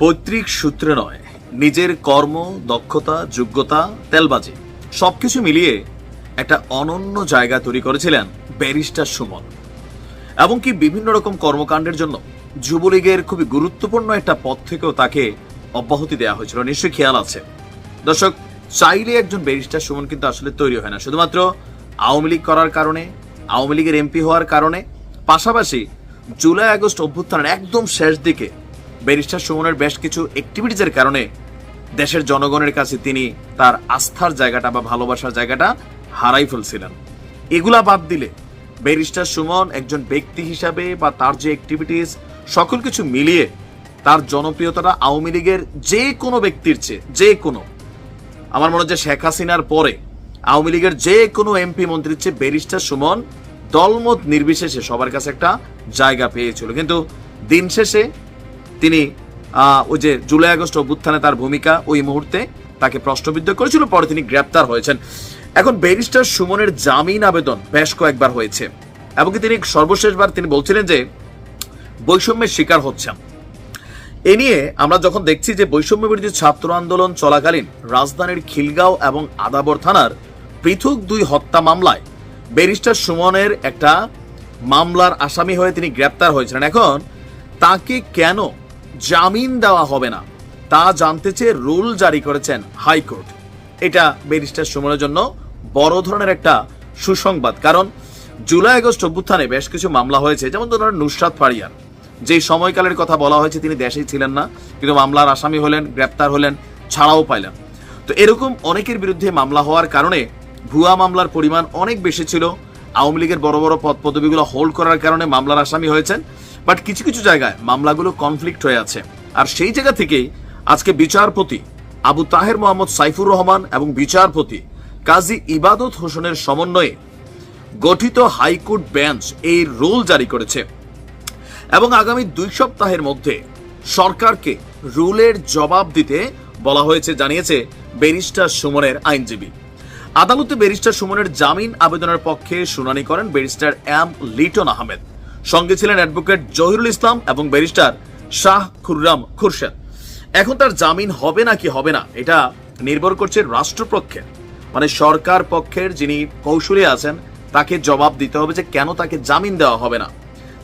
পৈতৃক সূত্রে নয়। নিজের কর্ম, দক্ষতা, যোগ্যতা, তেলবাজি, সবকিছু মিলিয়ে একটা অনন্য জায়গা তৈরি করেছিলেন ব্যারিস্টার সুমন। এবং কি বিভিন্ন রকম কর্মকাণ্ডের জন্য যুবলীগের খুবই গুরুত্বপূর্ণ একটা পদ থেকেও তাকে অব্যাহতি দেওয়া হয়েছিল। নিশ্চয়ই খেয়াল আছে। দর্শক, চাইলে একজন ব্যারিস্টার সুমন কিন্তু আসলে তৈরি হয় না। শুধুমাত্র আওয়ামী লীগ করার কারণে, আওয়ামী লীগের এমপি হওয়ার কারণে, পাশাপাশি জুলাই আগস্ট অভ্যুত্থানের একদম শেষ দিকে ব্যারিস্টার সুমনের বেশ কিছু অ্যাক্টিভিটিজের কারণে দেশের জনগণের কাছে তিনি তার আস্থার জায়গাটা বা ভালোবাসার জায়গাটা হারাই ফেলছিলেন। এগুলা বাদ দিলে ব্যারিস্টার সুমন একজন ব্যক্তি হিসাবে বা তার যে অ্যাক্টিভিটিস সকল কিছু মিলিয়ে তার জনপ্রিয়তাটা আওয়ামী লীগের যে কোনো ব্যক্তির চেয়ে, যে কোনো। আমার মনে হচ্ছে শেখ হাসিনার পরে আওয়ামী লীগের যে কোনো এমপি মন্ত্রীর চেয়ে ব্যারিস্টার সুমন দলমত নির্বিশেষে সবার কাছে একটা জায়গা পেয়েছিল। কিন্তু দিন শেষে তিনি ওই যে জুলাই আগস্ট অভ্যুত্থানে তার ভূমিকা ওই মুহূর্তে তাকে প্রশ্নবিদ্ধ করেছিল, পরে তিনি গ্রেপ্তার হয়েছেন। এখন ব্যারিস্টার সুমনের জামিন আবেদন বেশ কয়েকবার হয়েছে, এবং তিনি সর্বশেষবার তিনি বলছিলেন যে বৈষম্যের শিকার হচ্ছেন। এ নিয়ে আমরা যখন দেখছি যে বৈষম্য বিরোধী ছাত্র আন্দোলন চলাকালীন রাজধানীর খিলগাঁও এবং আদাবর থানার পৃথক দুই হত্যা মামলায় ব্যারিস্টার সুমনের একটা মামলার আসামি হয়ে তিনি গ্রেপ্তার হয়েছিলেন। এখন তাকে কেন জামিন দেওয়া হবে না। তা জানতে চেয়ে রুল জারি করেছেন হাইকোর্ট। এটা ব্যারিস্টার সুমনের জন্য বড় ধরনের একটা সুসংবাদ। কারণ জুলাই আগস্ট অভ্যুত্থানে বেশ কিছু মামলা হয়েছে, যেমন ধরুন নুসরাত ফারিয়ার। যে সময়কালের কথা বলা হয়েছে, তিনি দেশেই ছিলেন না, কিন্তু মামলার আসামি হলেন, গ্রেপ্তার হলেন, ছাড়াও পাইলেন। তো এরকম অনেকের বিরুদ্ধে মামলা হওয়ার কারণে ভুয়া মামলার পরিমাণ অনেক বেশি ছিল। আওয়ামী লীগের বড় বড় পদ পদবিগুলো হোল্ড করার কারণে মামলার আসামি হয়েছেন। বাট কিছু কিছু জায়গায় মামলাগুলো কনফ্লিক্ট হয়ে আছে। আর সেই জায়গা থেকেই আজকে বিচারপতি আবু তাহের মোহাম্মদ সাইফুর রহমান এবং বিচারপতি কাজী ইবাদত হোসেনের সমন্বয়ে গঠিত হাইকোর্ট বেঞ্চ এই রুল জারি করেছে। এবং আগামী দুই সপ্তাহের মধ্যে সরকারকে রুলের জবাব দিতে বলা হয়েছে, জানিয়েছে ব্যারিস্টার সুমনের আইনজীবী। আদালতে ব্যারিস্টার সুমনের জামিন আবেদনের পক্ষে শুনানি করেন ব্যারিস্টার এম লিটন আহমেদ। সঙ্গে ছিলেন অ্যাডভোকেট জহিরুল ইসলাম এবং ব্যারিস্টার শাহ খুররাম খুরশেদ। এখন তার জামিন হবে নাকি হবে না, এটা নির্ভর করছে রাষ্ট্রপক্ষের। মানে সরকার পক্ষের যিনি কৌশলী আছেন, তাকে জবাব দিতে হবে যে কেন তাকে জামিন দেওয়া হবে না।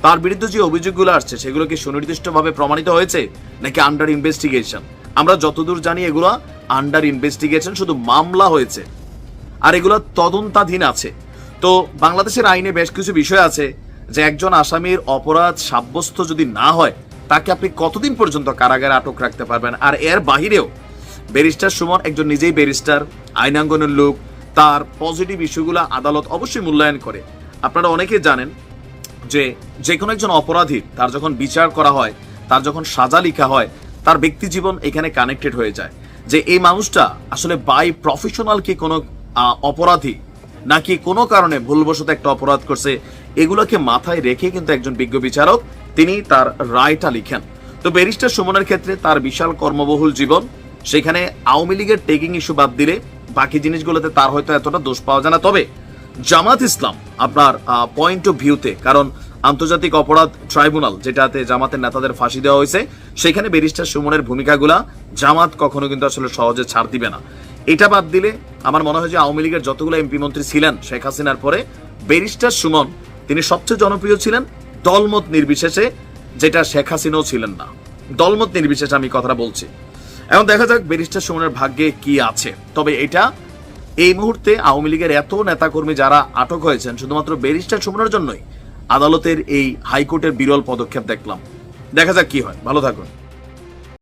তার বিরুদ্ধে যে অভিযোগগুলো আসছে, সেগুলো কি সুনির্দিষ্টভাবে প্রমাণিত হয়েছে, নাকি আন্ডার ইনভেস্টিগেশন আমরা যতদূর জানি এগুলো আন্ডার ইনভেস্টিগেশন শুধু মামলা হয়েছে, আর এগুলো তদন্তাধীন আছে। তো বাংলাদেশের আইনে বেশ কিছু বিষয় আছে যে একজন আসামির অপরাধ সাব্যস্ত যদি না হয়, তাকে আপনি কতদিন পর্যন্ত কারাগারে আটক রাখতে পারবেন? আর এর বাহিরেও, ব্যারিস্টার সুমন একজন নিজেই ব্যারিস্টার, আইনাঙ্গনের লোক, তার পজিটিভ ইস্যুগুলো আদালত অবশ্যই মূল্যায়ন করে। আপনারা অনেকে জানেন যে যে কোনো একজন অপরাধী তার যখন বিচার করা হয়, তার যখন সাজা লেখা হয়, তার ব্যক্তি জীবন এখানে কানেক্টেড হয়ে যায়। যে এই মানুষটা আসলে বাই প্রফেশনাল কি কোনো অপরাধী, নাকি কোনো কারণে ভুলবশত একটা অপরাধ করছে এগুলোকে মাথায় রেখে কিন্তু একজন বিজ্ঞ বিচারক তিনি তার রায়টা লিখেন। তো ব্যারিস্টার সুমনের ক্ষেত্রে তার বিশাল কর্মবহুল জীবন, সেখানে আওয়ামী লীগের টেকিং ইস্যু বাদ দিলে বাকি জিনিসগুলোতে তার হয়তো এতটা দোষ পাওয়া যায় না। তবে জামাত ইসলাম আপনার পয়েন্ট অফ ভিউতে কারণ আন্তর্জাতিক অপরাধ ট্রাইব্যুনাল যেটাতে জামাতের নেতাদের ফাঁসি দেওয়া হয়েছে, সেখানে ব্যারিস্টার সুমনের ভূমিকাগুলা জামাত কখনো কিন্তু আসলে সহজে ছাড় দিবে না। এটা বাদ দিলে আমার মনে হয় যে আওয়ামী লীগের যতগুলো এমপি মন্ত্রী ছিলেন শেখ হাসিনার পরে, ব্যারিস্টার সুমন তিনি সবচেয়ে জনপ্রিয় ছিলেন দলমত নির্বিশেষে, যেটা শেখ হাসিনাও ছিলেন না। দলমত নির্বিশেষে আমি কথাটা বলছি। এখন দেখা যাক ব্যারিস্টার সুমনের ভাগ্যে কি আছে। তবে এটা এই মুহূর্তে আওয়ামী লীগের এত নেতাকর্মী যারা আটক হয়েছেন, শুধুমাত্র ব্যারিস্টার সুমনের জন্যই, আদালতের এই হাইকোর্টের বিরল পদক্ষেপ দেখলাম। দেখা যাক কি হয়। ভালো থাকুন।